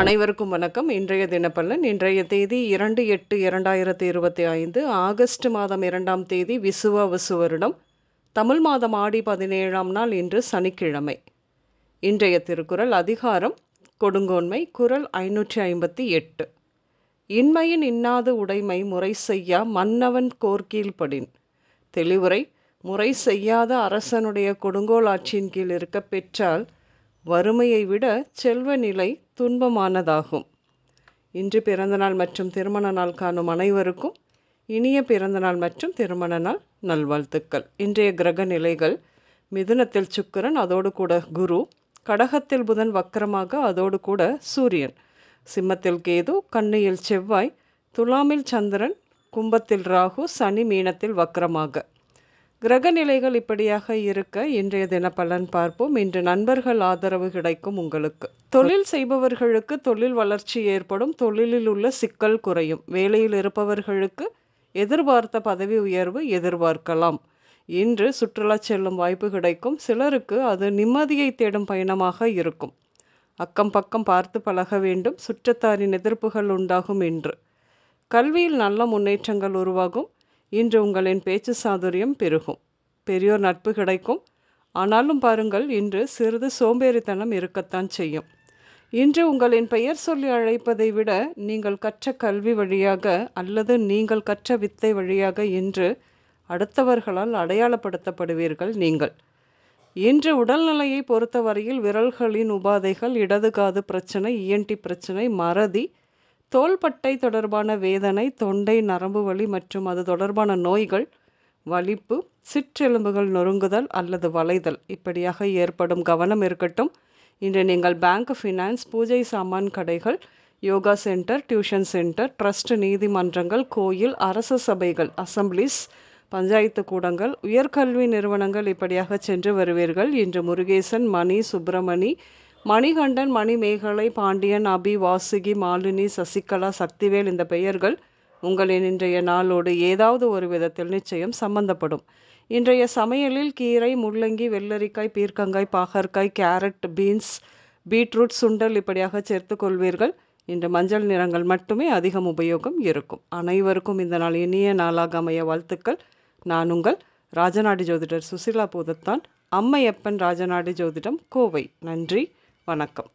அனைவருக்கும் வணக்கம். இன்றைய தினப்பலன் இன்றைய தேதி இரண்டு எட்டு இரண்டாயிரத்தி இருபத்தி ஐந்து ஆகஸ்ட் மாதம் இரண்டாம் தேதி விசுவ விசு வருடம். தமிழ் மாதம் ஆடி பதினேழாம் நாள் இன்று சனிக்கிழமை. இன்றைய திருக்குறள் அதிகாரம் கொடுங்கோன்மை குரல் ஐநூற்றி ஐம்பத்தி எட்டு. இன்மையின் இன்னாது உடைமை முறை செய்யா மன்னவன் கோர்க்கீழ்படின் தெளிவுரை முறை செய்யாத அரசனுடைய கொடுங்கோல் ஆட்சியின் கீழ் இருக்க பெற்றால் வறுமையை விட செல்வ நிலை துன்பமானதாகும். இன்று பிறந்தநாள் மற்றும் திருமண நாள் காணும் அனைவருக்கும் இனிய பிறந்தநாள் மற்றும் திருமண நாள் நல்வாழ்த்துக்கள். இன்றைய கிரக நிலைகள் மிதுனத்தில் சுக்கிரன் அதோடு கூட குரு கடகத்தில் புதன் வக்கரமாக அதோடு கூட சூரியன். சிம்மத்தில் கேது கண்ணியில் செவ்வாய் துலாமில் சந்திரன் கும்பத்தில் ராகு சனி மீனத்தில் வக்கரமாக. கிரக நிலைகள் இப்படியாக இருக்க இன்றைய தின பலன் பார்ப்போம். இன்று நண்பர்கள் ஆதரவு கிடைக்கும் உங்களுக்கு. தொழில் செய்பவர்களுக்கு தொழில் வளர்ச்சி ஏற்படும். தொழிலில் உள்ள சிக்கல் குறையும். வேலையில் இருப்பவர்களுக்கு எதிர்பார்த்த பதவி உயர்வு எதிர்பார்க்கலாம். இன்று சுற்றுலா செல்லும் வாய்ப்பு கிடைக்கும். சிலருக்கு அது நிம்மதியை தேடும் பயணமாக இருக்கும். அக்கம் பக்கம் பார்த்து பழக வேண்டும். சுற்றத்தாரின் எதிர்ப்புகள் உண்டாகும் என்று கல்வியில் நல்ல முன்னேற்றங்கள் உருவாகும். இன்று உங்களின் பேச்சு சாதுரியம் பெருகும். பெரியோர் நட்பு கிடைக்கும். ஆனாலும் பாருங்கள் இன்று சிறிது சோம்பேறித்தனம் இருக்கத்தான் செய்யும். இன்று உங்களின் பெயர் சொல்லி அழைப்பதை விட நீங்கள் கற்ற கல்வி வழியாக அல்லது நீங்கள் கற்ற வித்தை வழியாக இன்று அடுத்தவர்களால் அடையாளப்படுத்தப்படுவீர்கள் நீங்கள். இன்று உடல்நிலையை பொறுத்தவரையில் விரல்களின் உபாதைகள் இடது காது பிரச்சனை இஎன்டி பிரச்சனை மறதி தோள்பட்டை தொடர்பான வேதனை தொண்டை நரம்பு வலி மற்றும் அது தொடர்பான நோய்கள் வலிப்பு சிற்றெலும்புகள் நொறுங்குதல் அல்லது வளைதல் இப்படியாக ஏற்படும் கவனம் இருக்கட்டும். இன்று நீங்கள் பேங்க் ஃபினான்ஸ் பூஜை சாமான் கடைகள் yoga centre tuition centre trust நீதிமன்றங்கள் கோயில் அரசு சபைகள் அசம்பிளிஸ் பஞ்சாயத்து கூடங்கள் உயர்கல்வி நிறுவனங்கள் இப்படியாக சென்று வருவீர்கள். இன்று முருகேசன் மணி சுப்பிரமணி மணிகண்டன் மணிமேகலை பாண்டியன் அபி வாசுகி மாலினி சசிகலா சக்திவேல் இந்த பெயர்கள் உங்களின் இன்றைய நாளோடு ஏதாவது ஒரு விதத்தில் நிச்சயம் சம்பந்தப்படும். இன்றைய சமையலில் கீரை முள்ளங்கி வெள்ளரிக்காய் பீர்க்கங்காய் பாகற்காய் கேரட் பீன்ஸ் பீட்ரூட் சுண்டல் இப்படியாக சேர்த்து கொள்வீர்கள். இன்று மஞ்சள் நிறங்கள் மட்டுமே அதிகம் உபயோகம் இருக்கும். அனைவருக்கும் இந்த நாள் இனிய நாளாக அமைய வாழ்த்துக்கள். நான் உங்கள் ராஜநாடி ஜோதிடர் சுசிலா பூதத்தான். அம்மையப்பன் ராஜநாடி ஜோதிடம் கோவை. நன்றி. வணக்கம்.